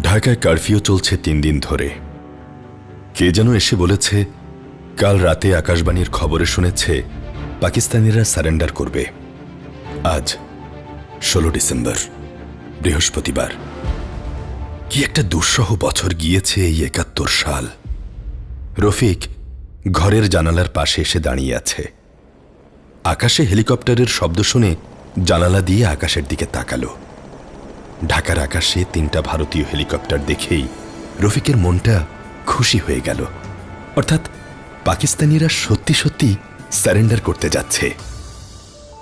ঢাকায় কারফিউ চলছে তিন দিন ধরে। কে যেন এসে বলেছে, কাল রাতে আকাশবাণীর খবরে শুনেছে, পাকিস্তানিরা সারেন্ডার করবে। আজ, ষোলো ডিসেম্বর, বৃহস্পতিবার। কি একটা দুঃসহ বছর গিয়েছে এই একাত্তর সাল। রফিক ঘরের জানালার পাশে এসে দাঁড়িয়ে আছে। আকাশে হেলিকপ্টারের শব্দ শুনে জানালা দিয়ে আকাশের দিকে তাকালো। ঢাকার আকাশে তিনটা ভারতীয় হেলিকপ্টার দেখেই রফিকের মনটা খুশি হয়ে গেল। অর্থাৎ পাকিস্তানিরা সত্যি সত্যি স্যারেন্ডার করতে যাচ্ছে।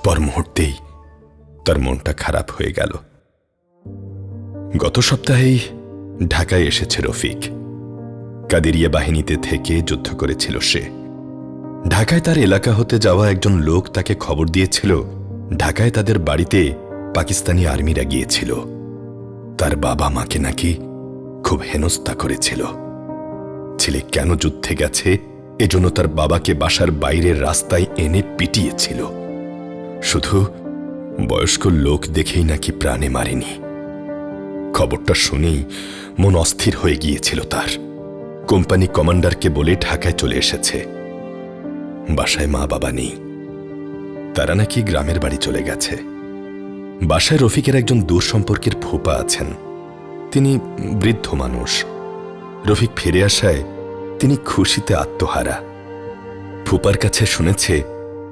পর মুহূর্তেই তার মনটা খারাপ হয়ে গেল। গত সপ্তাহেই ঢাকায় এসেছে রফিক। কাদেরিয়া বাহিনীতে থেকে যুদ্ধ করেছিল সে। ঢাকায় তার এলাকা হতে যাওয়া একজন লোক তাকে খবর দিয়েছিল, ঢাকায় তাদের বাড়িতে পাকিস্তানি আর্মিরা গিয়েছিল। তার বাবা মাকে নাকি খুব হেনস্থা করেছিল। ছেলে কেন যুদ্ধে গেছে, এজন্য তার বাবাকে বাসার বাইরের রাস্তায় এনে পিটিয়েছিল। শুধু বয়স্ক লোক দেখেই নাকি প্রাণে মারেনি। খবরটা শুনেই মন অস্থির হয়ে গিয়েছিল তার। কোম্পানি কমান্ডারকে বলে ঢাকায় চলে এসেছে। বাসায় মা বাবা নেই। তারা নাকি গ্রামের বাড়ি চলে গেছে। বাসায় রফিকের একজন দূর সম্পর্কের ফুপা আছেন। তিনি বৃদ্ধ মানুষ। রফিক ফিরে আসায় তিনি খুশিতে আত্মহারা। ফুপার কাছে শুনেছে,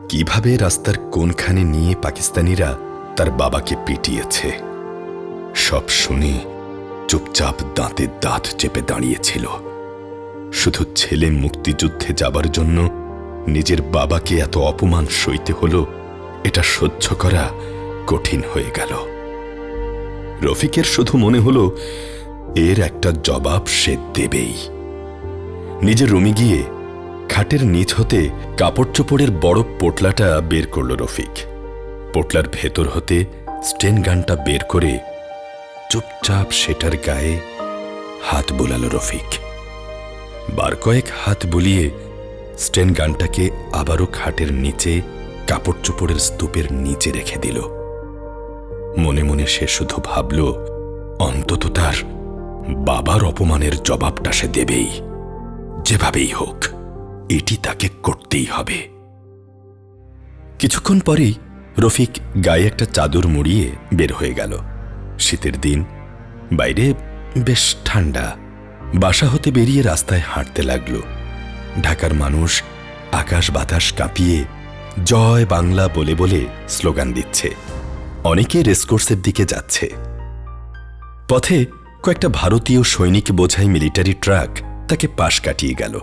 কীভাবে রাস্তার কোনখানে নিয়ে পাকিস্তানিরা তার বাবাকে পিটিয়েছে? সব শুনে চুপচাপ দাঁতে দাঁত চেপে দাঁড়িয়েছিল। শুধু ছেলে মুক্তিযুদ্ধে যাবার জন্য নিজের বাবাকে এত অপমান সইতে হলো, এটা সহ্য করা কঠিন হয়ে গেল। রফিকের শুধু মনে হলো, এর একটা জবাব সে দেবেই। নিজের রুমে গিয়ে খাটের নিচ হতে কাপড় চোপড়ের বড় পোটলাটা বের করল রফিক। পোটলার ভেতর হতে স্টেন গানটা বের করে চুপচাপ সেটার গায়ে হাত বোলাল রফিক। বার কয়েক হাত বুলিয়ে স্টেন গানটাকে আবারও খাটের নিচে কাপড় চোপড়ের স্তূপের নিচে রেখে দিল। মনে মনে সে শুধু ভাবল, অন্তত তার বাবার অপমানের জবাবটা সে দেবেই। যেভাবেই হোক, এটি তাকে করতেই হবে। কিছুক্ষণ পরেই রফিক গায়ে একটা চাদর মুড়িয়ে বের হয়ে গেল। শীতের দিন, বাইরে বেশ ঠান্ডা। বাসা হতে বেরিয়ে রাস্তায় হাঁটতে লাগল। ঢাকার মানুষ আকাশ বাতাস কাঁপিয়ে জয় বাংলা বলে বলে স্লোগান দিচ্ছে। অনেকে রেসকোর্সের দিকে যাচ্ছে। পথে কয়েকটা ভারতীয় সৈনিক বোঝাই মিলিটারি ট্রাক তাকে পাশ কাটিয়ে গেল।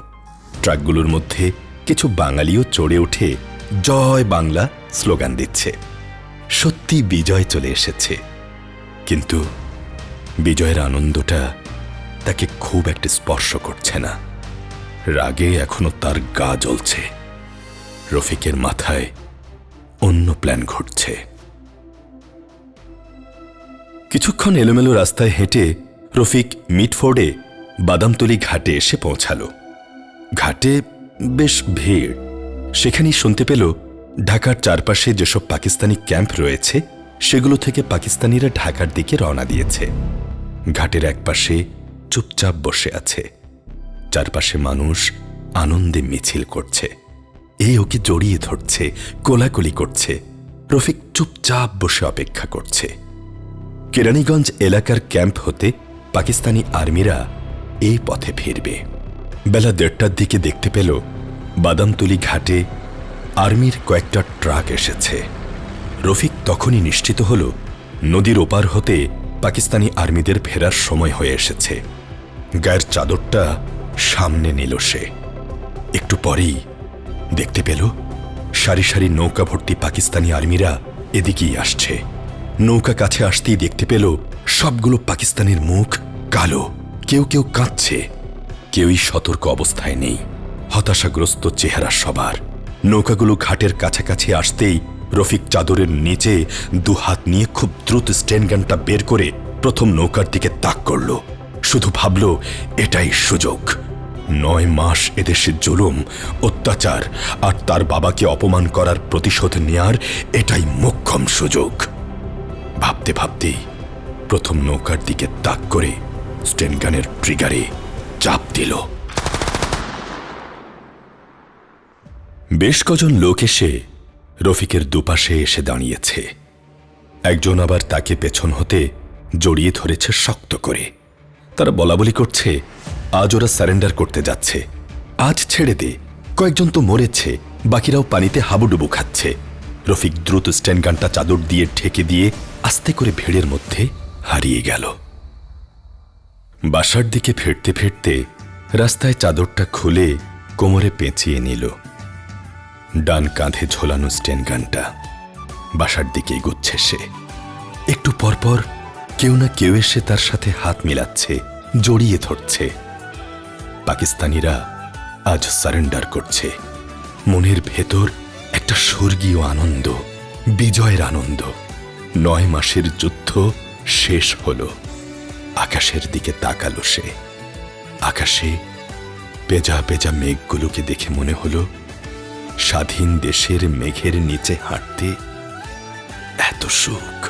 ট্রাকগুলোর মধ্যে কিছু বাঙালিও চড়ে উঠে জয় বাংলা স্লোগান দিচ্ছে। সত্যি বিজয় চলে এসেছে। কিন্তু বিজয়ের আনন্দটা তাকে খুব একটা স্পর্শ করছে না। রাগে এখনও তার গা জ্বলছে। রফিকের মাথায় অন্য প্ল্যান ঘটছে কিছুক্ষণ এলোমেলো রাস্তায় হেঁটে রফিক মিটফোর্ডে বাদামতলি ঘাটে এসে পৌঁছালো। ঘাটে বেশ ভিড়। সেখানেই শুনতে পেল, ঢাকার চারপাশে যেসব পাকিস্তানি ক্যাম্প রয়েছে, সেগুলো থেকে পাকিস্তানিরা ঢাকার দিকে রওনা দিয়েছে। ঘাটের একপাশে চুপচাপ বসে আছে। চারপাশে মানুষ আনন্দে মিছিল করছে। এই ওকে জড়িয়ে ধরছে, কোলাকুলি করছে। রফিক চুপচাপ বসে অপেক্ষা করছে। কেরানীগঞ্জ এলাকার ক্যাম্প হতে পাকিস্তানি আর্মিরা এই পথে ফিরবে। বেলা দেড়টার দিকে দেখতে পেল বাদামতলি ঘাটে আর্মির কয়েকটা ট্রাক এসেছে। রফিক তখনই নিশ্চিত হল নদীর ওপার হতে পাকিস্তানি আর্মিদের ফেরার সময় হয়ে এসেছে। গায়ের চাদরটা সামনে নিল সে। একটু পরেই দেখতে পেল সারি সারি নৌকা ভর্তি পাকিস্তানি আর্মিরা এদিকেই আসছে। নৌকা কাছে আসতেই দেখতে পেল সবগুলো পাকিস্তানের মুখ কালো। কেউ কেউ কাঁদছে, কেউই সতর্ক অবস্থায় নেই। হতাশাগ্রস্ত চেহারা সবার। নৌকাগুলো ঘাটের কাছাকাছি আসতেই রফিক চাদরের নিচে দু হাত নিয়ে খুব দ্রুত স্টেনগানটা বের করে প্রথম নৌকার দিকে তাক করল। শুধু ভাবল, এটাই সুযোগ। নয় মাস এদেশে জুলুম, অত্যাচার, আর তার বাবাকে অপমান করার প্রতিশোধ নেয়ার এটাই মোক্ষম সুযোগ। ভাবতে ভাবতেই প্রথম নৌকার দিকে তাক করে স্টেনগানের ট্রিগারে চাপ দিল। বেশ কজন লোক এসে রফিকের দুপাশে এসে দাঁড়িয়েছে। একজন আবার তাকে পেছন হতে জড়িয়ে ধরেছে শক্ত করে। তারা বলাবলি করছে, আজ ওরা সারেন্ডার করতে যাচ্ছে। আজ ছেড়ে দে। কয়েকজন তো মরেছে, বাকিরাও পানিতে হাবুডুবু খাচ্ছে। রফিক দ্রুত স্ট্যান্ডগানটা চাদর দিয়ে ঠেকে দিয়ে আস্তে করে ভিড়ের মধ্যে হারিয়ে গেল। বাসার দিকে ফিরতে ফিরতে রাস্তায় চাদরটা খুলে কোমরে পেঁচিয়ে নিল। ডান কাঁধে ঝোলানো স্টেনগানটা বাসার দিকে এগোচ্ছে সে। একটু পরপর কেউ না কেউ এসে তার সাথে হাত মিলাচ্ছে, জড়িয়ে ধরছে। পাকিস্তানিরা আজ সারেন্ডার করছে। মনের ভেতর একটা স্বর্গীয় আনন্দ, বিজয়ের আনন্দ। নয় মাসের যুদ্ধ শেষ হল। আকাশের দিকে তাকালো সে। আকাশে পেজা পেজা মেঘগুলোকে দেখে মনে হলো, স্বাধীন দেশের মেঘের নিচে হাঁটতে এত সুখ।